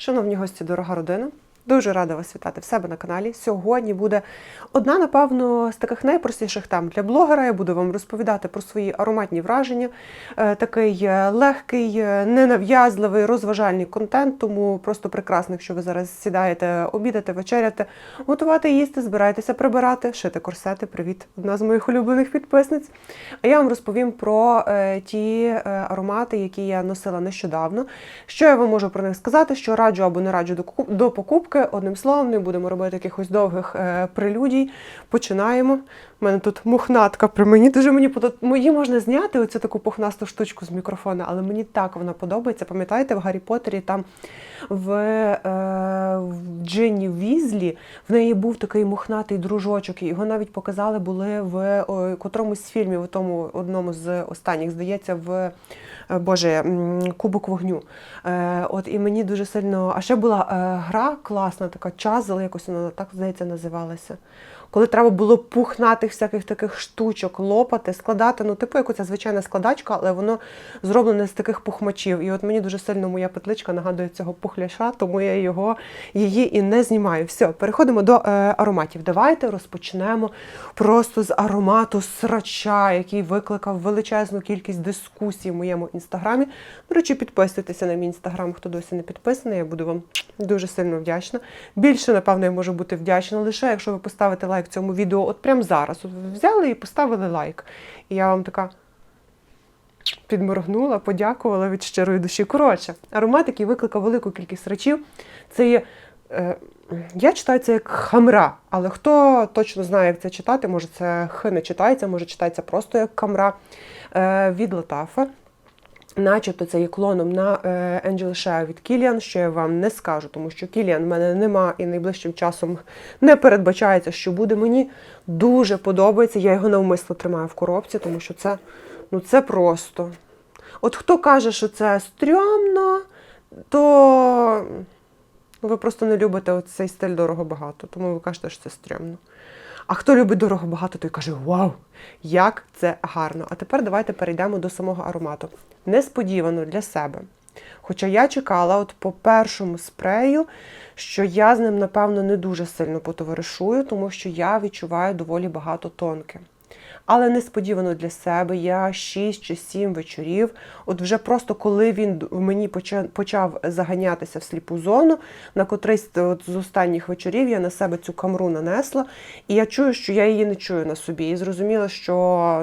Шановні гості, дорога родина. Дуже рада вас вітати в себе на каналі. Сьогодні буде одна, напевно, з таких найпростіших тем для блогера. Я буду вам розповідати про свої ароматні враження. Е, Такий е, легкий, е, ненав'язливий, розважальний контент. Тому просто прекрасно, якщо ви зараз сідаєте обідати, вечеряти, готувати, їсти, збираєтеся прибирати, шити корсети. Привіт, одна з моїх улюблених підписниць. А я вам розповім про ті аромати, які я носила нещодавно. Що я вам можу про них сказати? Що раджу або не раджу до, куп- до. Одним словом, не будемо робити якихось довгих е, прелюдій. Починаємо. У мене тут мухнатка при мені. Дуже мені подобається. Її можна зняти, оцю таку пухнасту штучку з мікрофона, але мені так вона подобається. Пам'ятаєте, в Гаррі Поттері там в, е, в Джинні Візлі в неї був такий мухнатий дружочок, і його навіть показали були в о, котромусь з фільмів, у тому одному з останніх, здається, в Боже, Кубок вогню. Е, от і мені дуже сильно. А ще була е, гра класна, така чазл, якось вона так здається називалася. Коли треба було пухнатих всяких таких штучок лопати, складати, ну, типу, як оця звичайна складачка, але воно зроблене з таких пухмачів. І от мені дуже сильно моя петличка нагадує цього пухляша, тому я його її і не знімаю. Все, переходимо до е, ароматів. Давайте розпочнемо просто з аромату срача, який викликав величезну кількість дискусій в моєму інстаграмі. До речі, підписуйтеся на мій інстаграм, хто досі не підписаний. Я буду вам дуже сильно вдячна. Більше, напевно, я можу бути вдячна лише, якщо ви поставите лайк цьому відео от прямо зараз. От взяли і поставили лайк. І я вам така підморгнула, подякувала від щирої душі. Коротше, аромат, який викликав велику кількість речів, це є. Е, я читаю це як хамра, але хто точно знає, як це читати, може це х не читається, може читається просто як камра е, від Латафа. Начебто це є клоном на е, Angel Share від Кіліан, що я вам не скажу, тому що Кіліан в мене нема і найближчим часом не передбачається, що буде. Мені дуже подобається. Я його навмисно тримаю в коробці, тому що це, ну, це просто. От хто каже, що це стрьомно, то ви просто не любите цей стиль дорого-багато, тому ви кажете, що це стрьомно. А хто любить дорого-багато, той каже: Вау, як це гарно! А тепер давайте перейдемо до самого аромату. Несподівано для себе. Хоча я чекала, от по першому спрею, що я з ним, напевно, не дуже сильно потоваришую, тому що я відчуваю доволі багато тонке. Але несподівано для себе я 6 чи 7 вечорів. От вже просто коли він мені почав заганятися в сліпу зону, на котрийсь з останніх вечорів я на себе цю камру нанесла, і я чую, що я її не чую на собі. І зрозуміла, що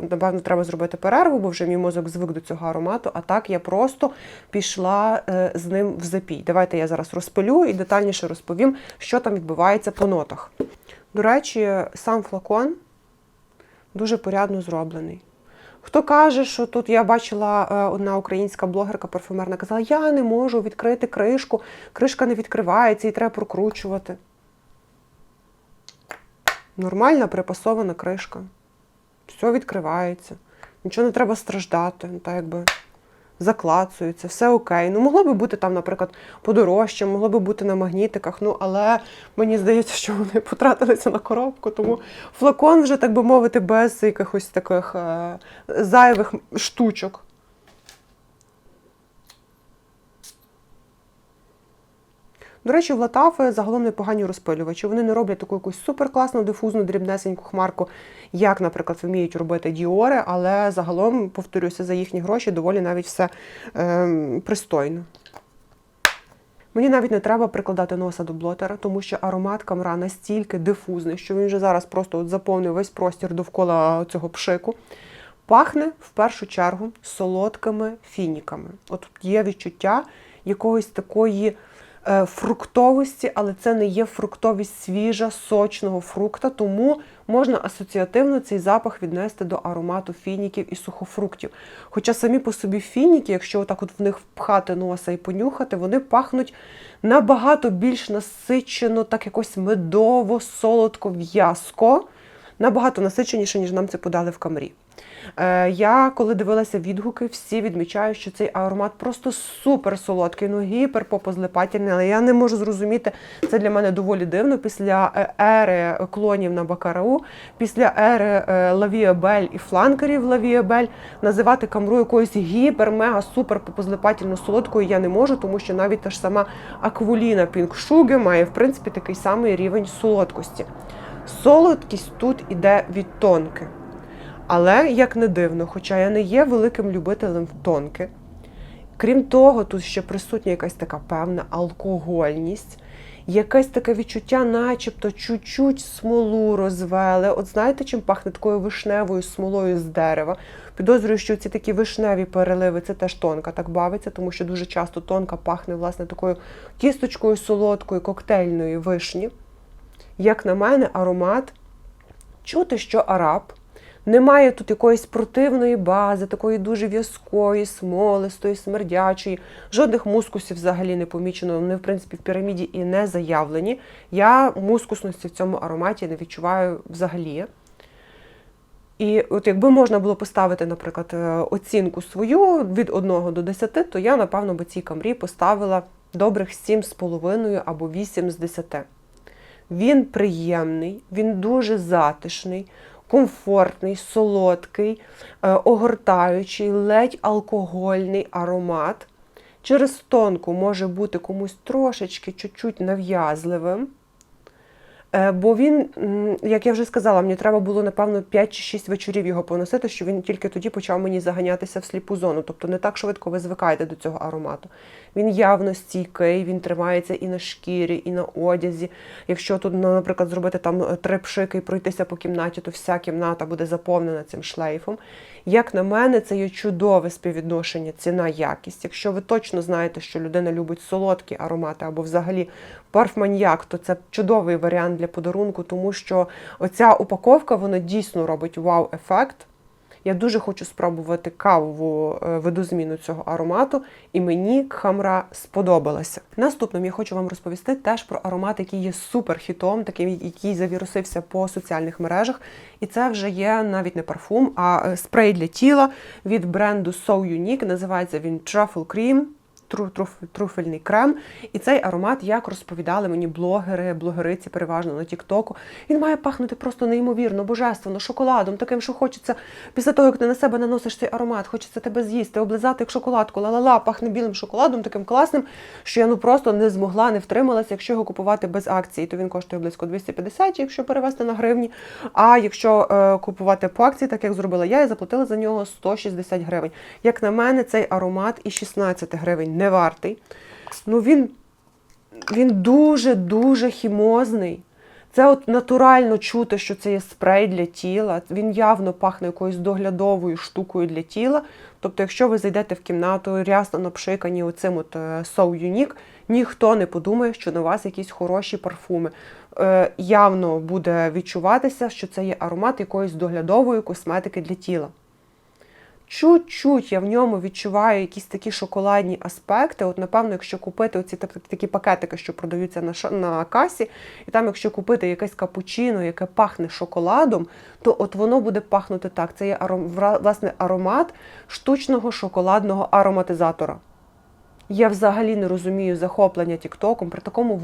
напевно треба зробити перерву, бо вже мій мозок звик до цього аромату. А так я просто пішла е, з ним в запій. Давайте я зараз розпилю і детальніше розповім, що там відбувається по нотах. До речі, сам флакон дуже порядно зроблений. Хто каже, що тут я бачила е, одна українська блогерка парфюмерна казала, я не можу відкрити кришку, кришка не відкривається, її треба прокручувати. Нормальна припасована кришка. Все відкривається. Нічого не треба страждати. Ну, так якби заклацується, все окей. Ну, могло би бути там, наприклад, подорожче, могло би бути на магнітиках, ну але мені здається, що вони потратилися на коробку, тому флакон вже, так би мовити, без якихось таких е, зайвих штучок. До речі, в Латафи загалом непогані розпилювачі. Вони не роблять таку якусь суперкласну, дифузну, дрібнесеньку хмарку, як, наприклад, вміють робити діори, але загалом, повторюся, за їхні гроші доволі навіть все ем, пристойно. Мені навіть не треба прикладати носа до блотера, тому що аромат камра настільки дифузний, що він вже зараз просто от заповнив весь простір довкола цього пшику. Пахне в першу чергу солодкими фініками. От є відчуття якогось такої е, фруктовості, але це не є фруктовість свіжа, сочного фрукта, тому можна асоціативно цей запах віднести до аромату фініків і сухофруктів. Хоча самі по собі фініки, якщо отак от в них впхати носа і понюхати, вони пахнуть набагато більш насичено, так якось медово, солодко, в'язко. Набагато насиченіше, ніж нам це подали в камрі. Е, Я коли дивилася відгуки, всі відмічають, що цей аромат просто супер солодкий, ну гіпер попозлипательний, але я не можу зрозуміти. Це для мене доволі дивно. Після е, ери клонів на Бакарау, після ери е, Лавіабель і фланкерів Лавіабель називати камру якоюсь гіпер, мега, супер попозлипательно солодкою я не можу, тому що навіть та ж сама Аквуліна Пінк Шуги має в принципі такий самий рівень солодкості. Солодкість тут іде від тонки. Але як не дивно, хоча я не є великим любителем тонки. Крім того, тут ще присутня якась така певна алкогольність, якесь таке відчуття, начебто чуть-чуть смолу розвели. От знаєте, чим пахне такою вишневою смолою з дерева? Підозрюю, що ці такі вишневі переливи це теж тонка так бавиться, тому що дуже часто тонка пахне власне такою кісточкою солодкою, коктейльної вишні. Як на мене, аромат чути, що араб. Немає тут якоїсь противної бази, такої дуже в'язкої, смолистої, смердячої. Жодних мускусів взагалі не помічено. Вони, в принципі, в піраміді і не заявлені. Я мускусності в цьому ароматі не відчуваю взагалі. І от якби можна було поставити, наприклад, е, оцінку свою від 1 до 10, то я, напевно, би цій камрі поставила добрих 7,5 або 8 з 10. Він приємний, він дуже затишний, комфортний, солодкий, е, огортаючий, ледь алкогольний аромат. Через тонку може бути комусь трошечки чуть-чуть нав'язливим. Е, Бо він, як я вже сказала, мені треба було, напевно, 5 чи 6 вечорів його поносити, що він тільки тоді почав мені заганятися в сліпу зону. Тобто не так швидко ви звикаєте до цього аромату. Він явно стійкий, він тримається і на шкірі, і на одязі. Якщо тут, ну, наприклад, зробити там е, три пшики і пройтися по кімнаті, то вся кімната буде заповнена цим шлейфом. Як на мене, це є чудове співвідношення ціна-якість. Якщо ви точно знаєте, що людина любить солодкі аромати або взагалі парфманьяк, то це чудовий варіант для подарунку, тому що оця упаковка вона дійсно робить вау-ефект. Я дуже хочу спробувати кавову е, видозміну цього аромату, і мені кхамра сподобалася. Наступним я хочу вам розповісти теж про аромат, який є суперхітом, такий, який завірусився по соціальних мережах. І це вже є навіть не парфум, а е, спрей для тіла від бренду So Unique. Називається він Truffle Cream труфельний крем. І цей аромат, як розповідали мені блогери, блогериці, переважно на Тіктоку, він має пахнути просто неймовірно, божественно, шоколадом, таким, що хочеться після того, як ти на себе наносиш цей аромат, хочеться тебе з'їсти, облизати як шоколадку, ла-ла-ла, пахне білим шоколадом, таким класним, що я ну просто не змогла, не втрималася. Якщо його купувати без акції, то він коштує близько 250, якщо перевести на гривні. А якщо е, купувати по акції, так як зробила я, я заплатила за нього 160 гривень. Як на мене, цей аромат і 16 гривень не вартий. Ну він, він дуже-дуже хімозний. Це от натурально чути, що це є спрей для тіла. Він явно пахне якоюсь доглядовою штукою для тіла. Тобто, якщо ви зайдете в кімнату рясно напшикані оцим от е, So Unique, ніхто не подумає, що на вас якісь хороші парфуми. Е, явно буде відчуватися, що це є аромат якоїсь доглядової косметики для тіла. Чуть-чуть я в ньому відчуваю якісь такі шоколадні аспекти. От, напевно, якщо купити оці такі пакетики, що продаються на, на касі, і там, якщо купити якесь капучино, яке пахне шоколадом, то от воно буде пахнути так. Це є аром, власне аромат штучного шоколадного ароматизатора. Я взагалі не розумію захоплення Тіктоком при такому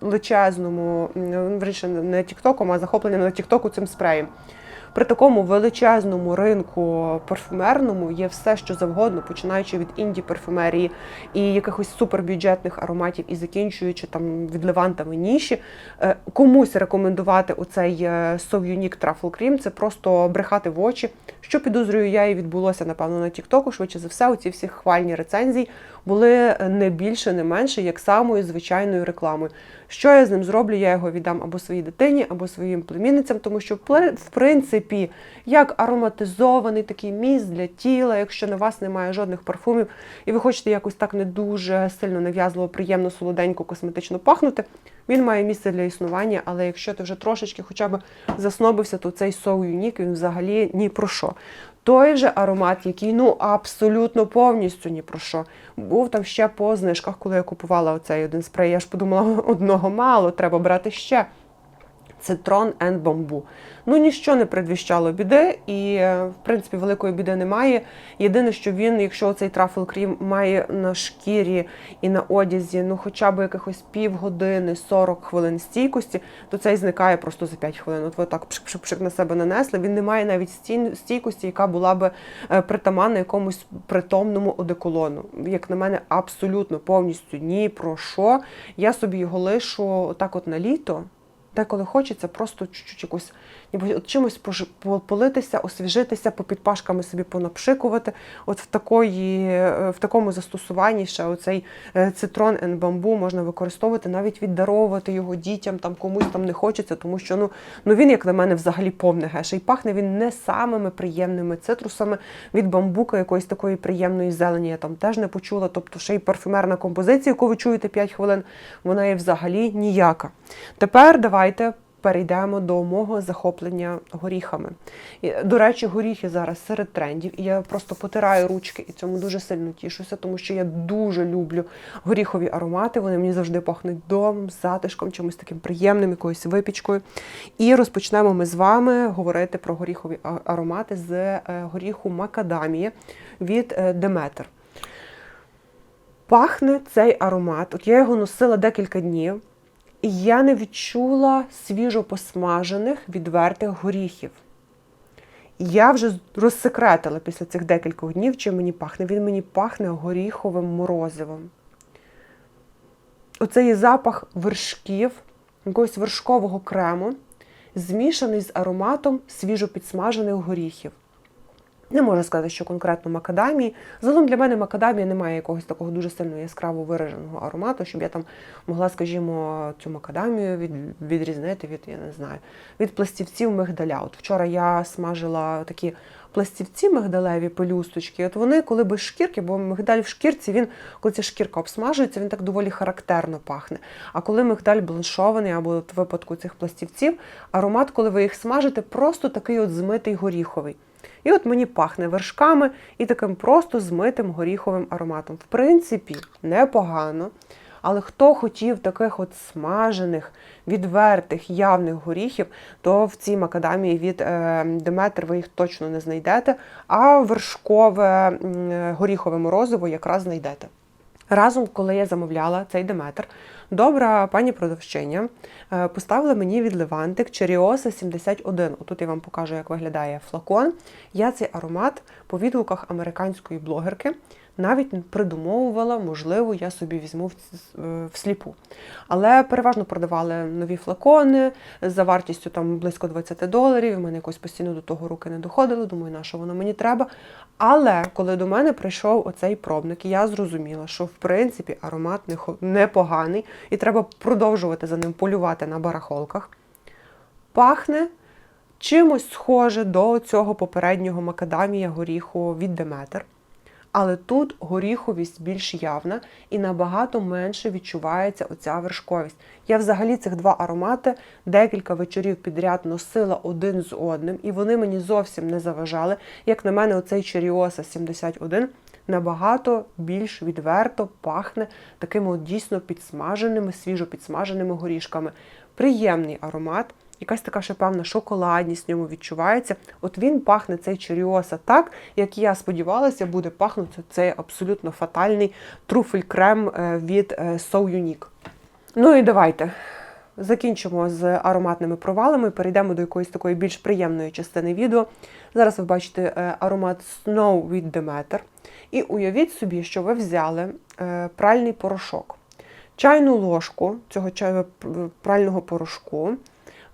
величезному, м, не Тіктоком, а захоплення на Тіктоку цим спреєм. При такому величезному ринку парфумерному є все, що завгодно, починаючи від інді парфумерії і якихось супербюджетних ароматів, і закінчуючи там відливантами ніші. Е, Комусь рекомендувати оцей е, Unique Truffle Cream – це просто брехати в очі. Що підозрюю, я і відбулося напевно на Тіктоку. Швидше за все, оці всі хвальні рецензії були не більше, не менше, як самою звичайною рекламою. Що я з ним зроблю? Я його віддам або своїй дитині, або своїм племінницям, тому що в принципі, як ароматизований такий міст для тіла, якщо на вас немає жодних парфумів, і ви хочете якось так не дуже сильно нав'язливо, приємно, солоденько, косметично пахнути, він має місце для існування, але якщо ти вже трошечки хоча б заснобився, то цей So Unique, він взагалі ні про що. Той же аромат, який ну абсолютно повністю ні про що. Був там ще по знижках, коли я купувала оцей один спрей. Я ж подумала, одного мало, треба брати ще. Цитрон and бамбу. Ну, ніщо не предвіщало біди, і, е, в принципі, великої біди немає. Єдине, що він, якщо цей трафл крім має на шкірі і на одязі, ну хоча б якихось півгодини, 40 хвилин стійкості, то цей зникає просто за 5 хвилин. От ви так пшик-пшик на себе нанесли. Він не має навіть стійкості, яка була би е, притаманна якомусь притомному одеколону. Як на мене, абсолютно повністю ні про що. Я собі його лишу так, от на літо. Деколи хочеться просто чуть-чуть якось ніби от чимось политися, освіжитися, по підпашками собі понапшикувати. От в такої, е, в такому застосуванні ще оцей е, цитрон and бамбу можна використовувати, навіть віддаровувати його дітям, там комусь там не хочеться, тому що ну, ну він, як на мене, взагалі повне геше. І пахне він не самими приємними цитрусами від бамбука, якоїсь такої приємної зелені. Я там теж не почула. Тобто ще й парфюмерна композиція, яку ви чуєте 5 хвилин, вона є взагалі ніяка. Тепер давайте. Перейдемо до мого захоплення горіхами. До речі, горіхи зараз серед трендів, і я просто потираю ручки і цьому дуже сильно тішуся, тому що я дуже люблю горіхові аромати. Вони мені завжди пахнуть домом, затишком, чимось таким приємним, якоюсь випічкою. І розпочнемо ми з вами говорити про горіхові аромати з е, горіху Макадамія від Деметр. Пахне цей аромат. От я його носила декілька днів, і я не відчула свіжо посмажених відвертих горіхів. Я вже розсекретила після цих декількох днів, чим мені пахне. Він мені пахне горіховим морозивом. Оце є запах вершків, якогось вершкового крему, змішаний з ароматом свіжо підсмажених горіхів. Не можу сказати, що конкретно макадамії. Загалом для мене макадамія не має якогось такого дуже сильно яскраво вираженого аромату, щоб я там могла, скажімо, цю макадамію від, відрізнити від, я не знаю, від пластівців мигдаля. От вчора я смажила такі пластівці мигдалеві пелюсточки. От вони, коли без шкірки, бо мигдаль в шкірці, він, коли ця шкірка обсмажується, він так доволі характерно пахне. А коли мигдаль бланшований, або от в випадку цих пластівців, аромат, коли ви їх смажите, просто такий от змитий горіховий. І от мені пахне вершками і таким просто змитим горіховим ароматом. В принципі, непогано. Але хто хотів таких от смажених, відвертих, явних горіхів, то в цій макадамії від е, Деметр ви їх точно не знайдете, а вершкове е, горіхове морозиво якраз знайдете. Разом, коли я замовляла цей Деметр, добра пані продавчиня е, поставила мені від Левантик Черіоса 71. Отут я вам покажу, як виглядає флакон. Я цей аромат по відгуках американської блогерки навіть придумовувала, можливо, я собі візьму в, е, всліпу. Але переважно продавали нові флакони за вартістю там близько 20 доларів. У мене якось постійно до того руки не доходили. Думаю, на що воно мені треба. Але коли до мене прийшов оцей пробник, я зрозуміла, що в принципі аромат непоганий, і треба продовжувати за ним полювати на барахолках. Пахне чимось схоже до цього попереднього макадамія горіху від Деметр. Але тут горіховість більш явна і набагато менше відчувається оця вершковість. Я взагалі цих два аромати декілька вечорів підряд носила один з одним, і вони мені зовсім не заважали. Як на мене, оцей Черіоса 71 набагато більш відверто пахне такими от дійсно підсмаженими, свіжо підсмаженими горішками. Приємний аромат. Якась така ще певна шоколадність в ньому відчувається. От він пахне цей Черіоса так, як я сподівалася, буде пахнути цей абсолютно фатальний труфель-крем е, від е, So Unique. Ну і давайте закінчимо з ароматними провалами, перейдемо до якоїсь такої більш приємної частини відео. Зараз ви бачите е, аромат Snow від Demeter. І уявіть собі, що ви взяли пральний порошок, чайну ложку цього прального порошку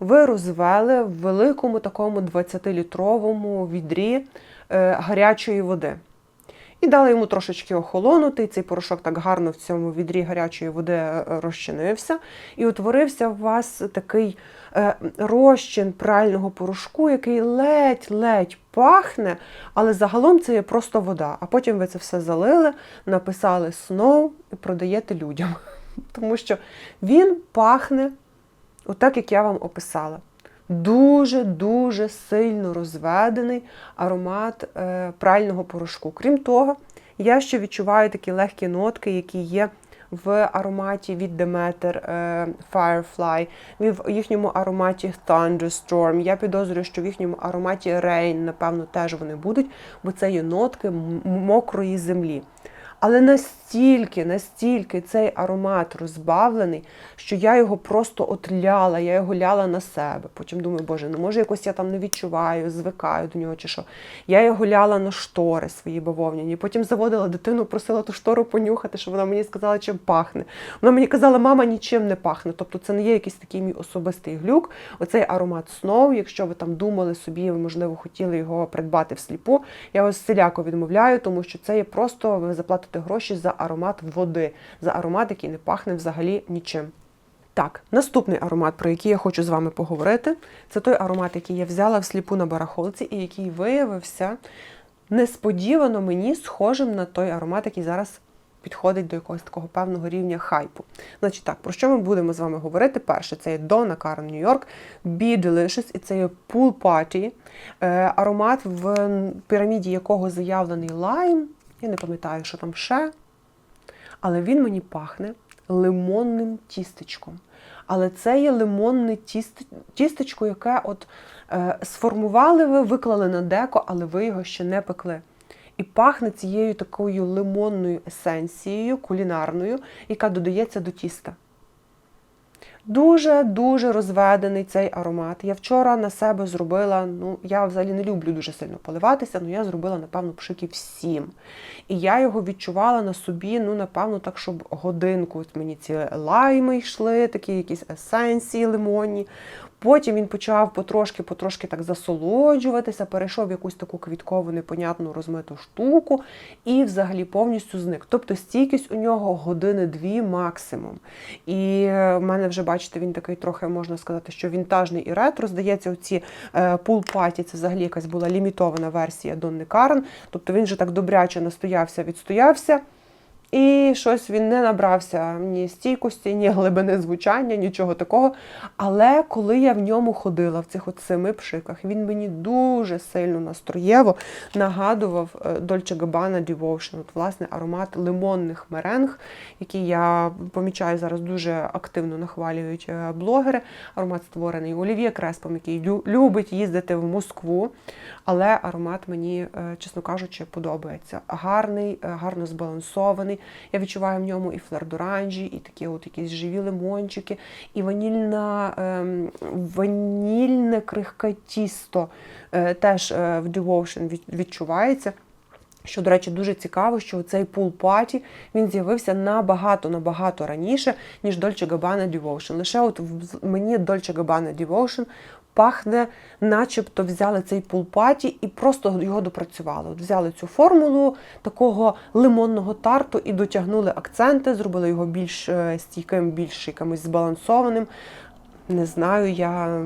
ви розвели в великому такому 20-літровому відрі е, гарячої води. І дали йому трошечки охолонути. Цей порошок так гарно в цьому відрі гарячої води е, розчинився. І утворився у вас такий е, розчин прального порошку, який ледь-ледь пахне, але загалом це є просто вода. А потім ви це все залили, написали Snow і продаєте людям. Тому що він пахне отак, як я вам описала. Дуже-дуже сильно розведений аромат е, прального порошку. Крім того, я ще відчуваю такі легкі нотки, які є в ароматі від Demeter е, Firefly, в їхньому ароматі Thunderstorm. Я підозрюю, що в їхньому ароматі Rain, напевно, теж вони будуть, бо це є нотки мокрої землі. Але настільки, настільки цей аромат розбавлений, що я його просто от ляла, я його ляла на себе. Потім думаю, боже, ну може якось я там не відчуваю, звикаю до нього чи що. Я його ляла на штори свої бавовняні. Потім заводила дитину, просила ту штору понюхати, щоб вона мені сказала, чим пахне. Вона мені казала, мама нічим не пахне. Тобто це не є якийсь такий мій особистий глюк. Оцей аромат Snow, якщо ви там думали собі, ви, можливо, хотіли його придбати всліпу, я вас всіляко відмовляю, тому що це є просто ви заплатите гроші за аромат води, за аромат, який не пахне взагалі нічим. Так, наступний аромат, про який я хочу з вами поговорити, це той аромат, який я взяла всліпу на барахолці і який виявився несподівано мені схожим на той аромат, який зараз підходить до якогось такого певного рівня хайпу. Значить так, про що ми будемо з вами говорити? Перше, це є Donna Karan New York, Be Delicious, і це є Pool Party, е, аромат, в піраміді якого заявлений лайм. Я не пам'ятаю, що там ще. Але він мені пахне лимонним тістечком. Але це є лимонне тістечко, яке от е, сформували ви, виклали на деко, але ви його ще не пекли. І пахне цією такою лимонною есенцією, кулінарною, яка додається до тіста. Дуже-дуже розведений цей аромат. Я вчора на себе зробила, ну, я взагалі не люблю дуже сильно поливатися, але я зробила, напевно, пшиків всім. І я його відчувала на собі, ну, напевно, так, щоб годинку. От мені ці лайми йшли, такі якісь есенції лимонні. Потім він почав потрошки-потрошки так засолоджуватися, перейшов в якусь таку квіткову, непонятну розмиту штуку і взагалі повністю зник. Тобто стійкість у нього години-дві максимум. І е, в мене вже, бачите, він такий трохи можна сказати, що вінтажний і ретро. Здається, оці пул-паті це взагалі якась була лімітована версія Донни Карен. Тобто він вже так добряче настоявся, відстоявся. І щось він не набрався ні стійкості, ні глибини звучання, нічого такого. Але коли я в ньому ходила в цих от семи пшиках, він мені дуже сильно настроєво нагадував е, Dolce Gabbana Devotion, от, власне, аромат лимонних меренг, який я помічаю зараз дуже активно нахвалюють е, блогери. Аромат створений Олів'є Креспом, який любить їздити в Москву. Але аромат мені, е, чесно кажучи, подобається. Гарний, гарно збалансований. Я відчуваю в ньому і флер-доранжі, і такі от якісь живі лимончики, і ванільна, ем, ванільне крихке тісто е, теж е, в Devotion від- відчувається. Що, до речі, дуже цікаво, що цей пул паті він з'явився набагато набагато раніше, ніж Dolce Gabbana Devotion. Лише от мені Dolce Gabbana Devotion пахне, начебто взяли цей пул паті і просто його допрацювали. От взяли цю формулу такого лимонного тарту і дотягнули акценти, зробили його більш е, стійким, більш якимось збалансованим. Не знаю, я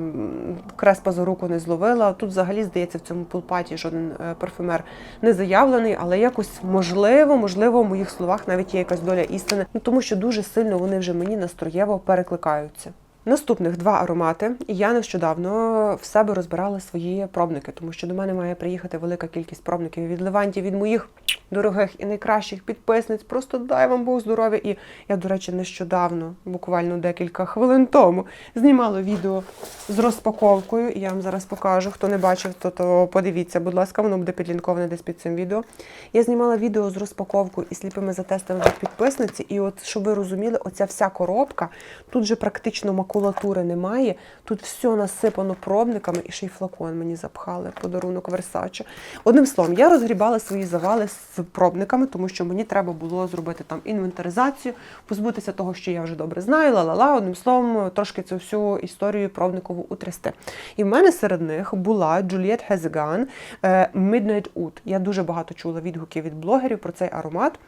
креспа за руку не зловила. Тут взагалі, здається, в цьому пулпаті жоден е, парфюмер не заявлений, але якось можливо, можливо, в моїх словах навіть є якась доля істини, ну тому що дуже сильно вони вже мені настроєво перекликаються. Наступних два аромати. І Я нещодавно в себе розбирала свої пробники, тому що до мене має приїхати велика кількість пробників від Леванті, від моїх дорогих і найкращих підписниць. Просто дай вам Бог здоров'я. І я, до речі, нещодавно, буквально декілька хвилин тому, знімала відео з розпаковкою. І я вам зараз покажу. Хто не бачив, то, то подивіться, будь ласка, воно буде підлінковане десь під цим відео. Я знімала відео з розпаковкою і сліпими затестами від підписниці. І от, щоб ви розуміли, оця вся коробка, тут же практично макулатури немає. Тут все насипано пробниками і ще й флакон мені запхали, подарунок Версаче. Одним словом, я розгрібала свої завали з пробниками, тому що мені треба було зробити там інвентаризацію, позбутися того, що я вже добре знаю, ла-ла-ла. Одним словом, трошки цю всю історію пробникову утрясти. І в мене серед них була Джуліет Хезеган е, Midnight Oud. Я дуже багато чула відгуків від блогерів про цей аромат.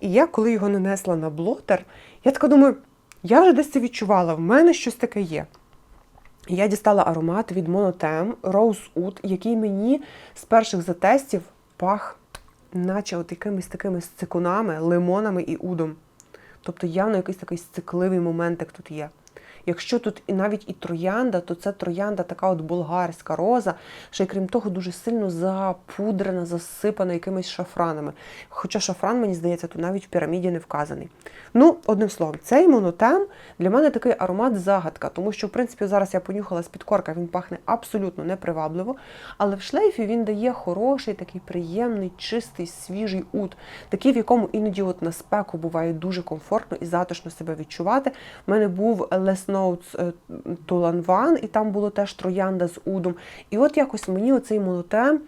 І я, коли його нанесла на блотер, я така думаю, я вже десь це відчувала, в мене щось таке є. Я дістала аромат від Monotem Rose Oud, який мені з перших затестів пах, наче от якимись такими цикунами, лимонами і удом. Тобто явно якийсь такий сцикливий моментик тут є. Якщо тут і навіть і троянда, то це троянда така от болгарська роза, ще крім того, дуже сильно запудрена, засипана якимись шафранами. Хоча шафран, мені здається, тут навіть в піраміді не вказаний. Ну, одним словом, цей монотем для мене такий аромат загадка, тому що, в принципі, зараз я понюхала з-під корка, він пахне абсолютно непривабливо, але в шлейфі він дає хороший, такий приємний, чистий, свіжий ут, такий, в якому іноді от на спеку буває дуже комфортно і затишно себе відчувати. У мене був Les Notes Туlanван, і там було теж троянда з удом. І от якось мені оцей монотем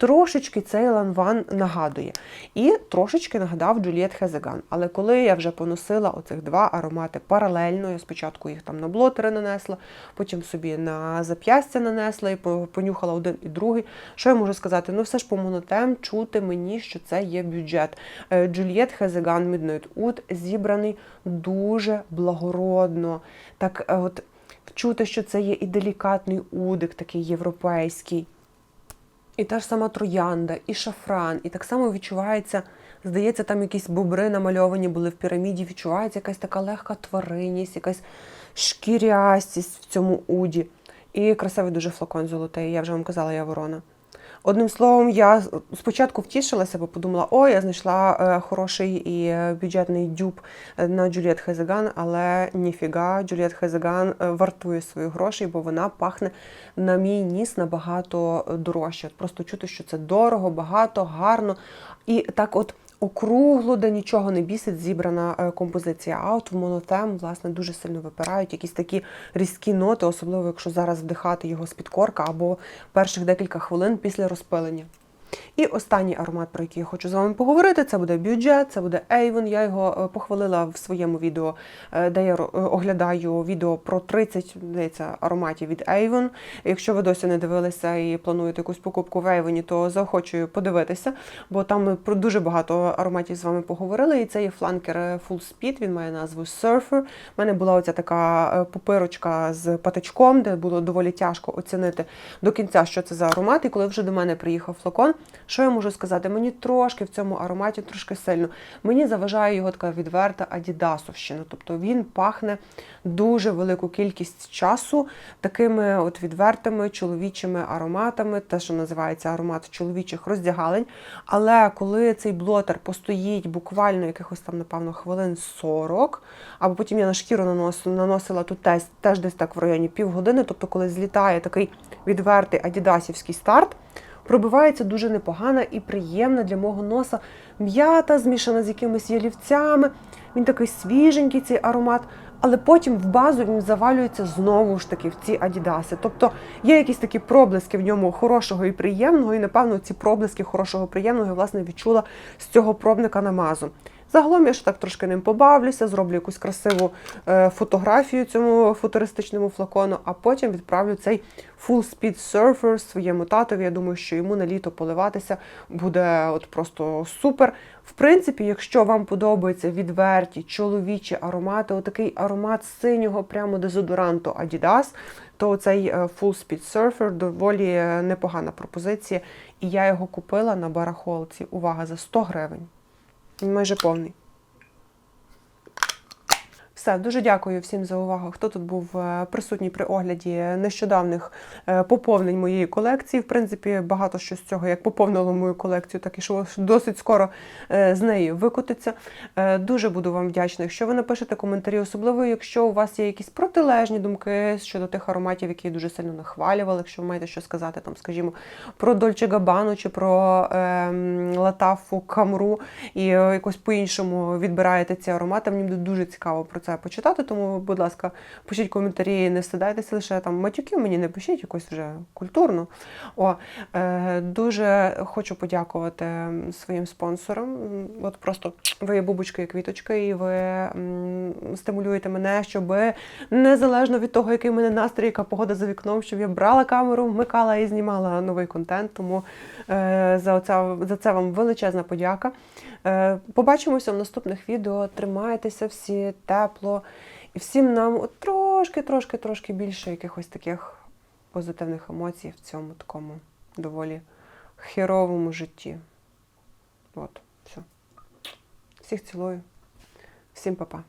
трошечки цей ланван нагадує. І трошечки нагадав Джуліет Хезеган. Але коли я вже поносила оцих два аромати паралельно, я спочатку їх там на блотери нанесла, потім собі на зап'ястя нанесла і понюхала один і другий. Що я можу сказати? Ну, все ж по монотем чути мені, що це є бюджет. Е, Джуліет Хезеган Midnight Oud зібраний дуже благородно. Так, е, от чути, що це є і делікатний удик, такий європейський. І та ж сама троянда, і шафран, і так само відчувається, здається, там якісь бобри намальовані були в піраміді, відчувається якась така легка тваринність, якась шкірястість в цьому уді. І красивий дуже флакон золотий, я вже вам казала, я ворона. Одним словом, я спочатку втішилася, бо подумала, о, я знайшла е, хороший і е, бюджетний дюб е, на Джуліет Хезеган, але ніфіга, Джуліет Хезеган вартує свої гроші, бо вона пахне на мій ніс набагато дорожче. Просто чути, що це дорого, багато, гарно. І так от округло, де нічого не бісить, зібрана е, композиція. А от в монотем, власне, дуже сильно випирають якісь такі різкі ноти, особливо якщо зараз вдихати його з-під корка або перших декілька хвилин після розпилення. І останній аромат, про який я хочу з вами поговорити, це буде бюджет, це буде Avon. Я його е, похвалила в своєму відео, е, де я е, оглядаю відео про 30 здається, ароматів від Avon. Якщо ви досі не дивилися і плануєте якусь покупку в Avon, то заохочую подивитися, бо там ми про дуже багато ароматів з вами поговорили. І це є фланкер Full Speed, він має назву Surfer. У мене була оця така попирочка з патичком, де було доволі тяжко оцінити до кінця, що це за аромат. І коли вже до мене приїхав флакон, що я можу сказати? Мені трошки в цьому ароматі, трошки сильно. Мені заважає його така відверта адідасовщина. Тобто він пахне дуже велику кількість часу такими от відвертими чоловічими ароматами, те, що називається аромат чоловічих роздягалень. Але коли цей блотер постоїть буквально якихось там, напевно, хвилин 40, або потім я на шкіру нанос, наносила тут теж, теж десь так в районі півгодини, тобто коли злітає такий відвертий адідасівський старт, пробивається дуже непогана і приємна для мого носа м'ята, змішана з якимись ялівцями. Він такий свіженький, цей аромат. Але потім в базу він завалюється знову ж таки в ці адідаси. Тобто є якісь такі проблиски в ньому хорошого і приємного, і напевно ці проблиски хорошого приємного я власне відчула з цього пробника намазу. Загалом я ще так трошки ним побавлюся, зроблю якусь красиву е, фотографію цьому футуристичному флакону, а потім відправлю цей Full Speed Surfer своєму татові. Я думаю, що йому на літо поливатися буде от просто супер. В принципі, якщо вам подобаються відверті чоловічі аромати, отакий аромат синього прямо дезодоранту Adidas, то цей е, Full Speed Surfer доволі е, непогана пропозиція. І я його купила на барахолці. Увага, за 100 гривень. Майже повний. Все, дуже дякую всім за увагу, хто тут був е, присутній при огляді нещодавних е, поповнень моєї колекції. В принципі, багато що з цього як поповнило мою колекцію, так і що досить скоро е, з неї викотиться. Е, Дуже буду вам вдячна, якщо ви напишете коментарі, особливо якщо у вас є якісь протилежні думки щодо тих ароматів, які дуже сильно нахвалювала. Якщо ви маєте що сказати, там, скажімо, про Дольче Габану чи про ем, Латафу Камру і е, якось по-іншому відбираєте ці аромати. Мені буде дуже цікаво про це почитати. Тому, будь ласка, пишіть коментарі, не встидайтеся лише там матюків мені не пишіть, якось вже культурно. О, е, дуже хочу подякувати своїм спонсорам. От просто ви є бубочки і квіточки, і ви м, стимулюєте мене, щоб незалежно від того, який в мене настрій, яка погода за вікном, щоб я брала камеру, вмикала і знімала новий контент. Тому е, за, оце, за це вам величезна подяка. Е, побачимося в наступних відео. Тримайтеся всі тепло. І всім нам от трошки, трошки, трошки більше якихось таких позитивних емоцій в цьому такому доволі херовому житті. От, все. Всіх цілую. Всім па-па.